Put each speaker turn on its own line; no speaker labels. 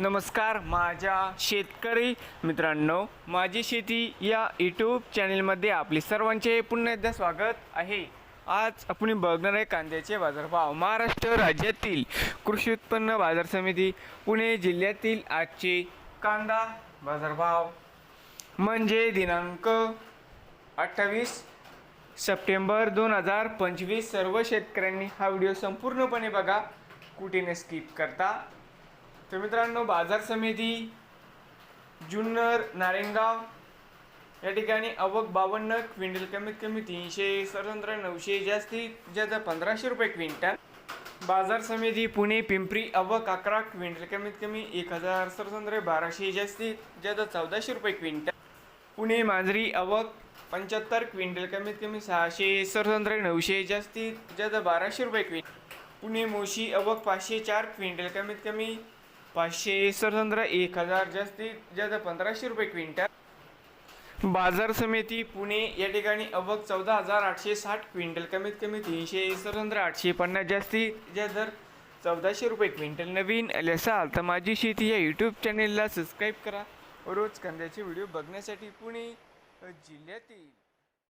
नमस्कार माझ्या शेतकरी मित्रांनो माझी शेती या यूट्यूब चॅनेलमध्ये आपले सर्वांचे पुन्हा एकदा स्वागत आहे. आज आपण बघणार आहे कांद्याचे बाजारभाव. महाराष्ट्र राज्यातील कृषी उत्पन्न बाजार समिती पुणे जिल्ह्यातील आजचे कांदा बाजारभाव. म्हणजे दिनांक अठ्ठावीस सप्टेंबर दोन हजार पंचवीस सर्व शेतकऱ्यांनी हा व्हिडिओ संपूर्णपणे बघा. कुठेने स्किप करता. तर मित्रांनो बाजार समिती जुन्नर नारेंगाव या ठिकाणी अवक बावन्न क्विंटल कमीत कमी तीनशे स्वतंत्र नऊशे जास्तीत जास्त पंधराशे रुपये क्विंटल. बाजार समिती पुणे पिंपरी अवक अकरा क्विंटल कमीत कमी एक हजार स्वतंत्र बाराशे जास्तीत जास्त चौदाशे रुपये क्विंटल. पुणे मांजरी अवक पंच्याहत्तर क्विंटल कमीत कमी सहाशे स्वतंत्र नऊशे जास्तीत जास्त बाराशे रुपये क्विंटल. पुणे मोशी अवक पाचशे चार क्विंटल कमीत कमी पाचशे स्वतंत्र एक हजार जास्तीत जास्त पंधराशे रुपये क्विंटल. बाजार समिती पुणे या ठिकाणी अवघ चौदा हजार आठशे साठ क्विंटल कमीत कमी तीनशे स्वतंत्र आठशे पन्नास जास्तीत जास्त दर चौदाशे रुपये क्विंटल. नवीन आले असाल तर माझी शेती या यूट्यूब चॅनेलला सबस्क्राईब करा. रोज कांद्याचे व्हिडिओ बघण्यासाठी पुणे जिल्ह्यातील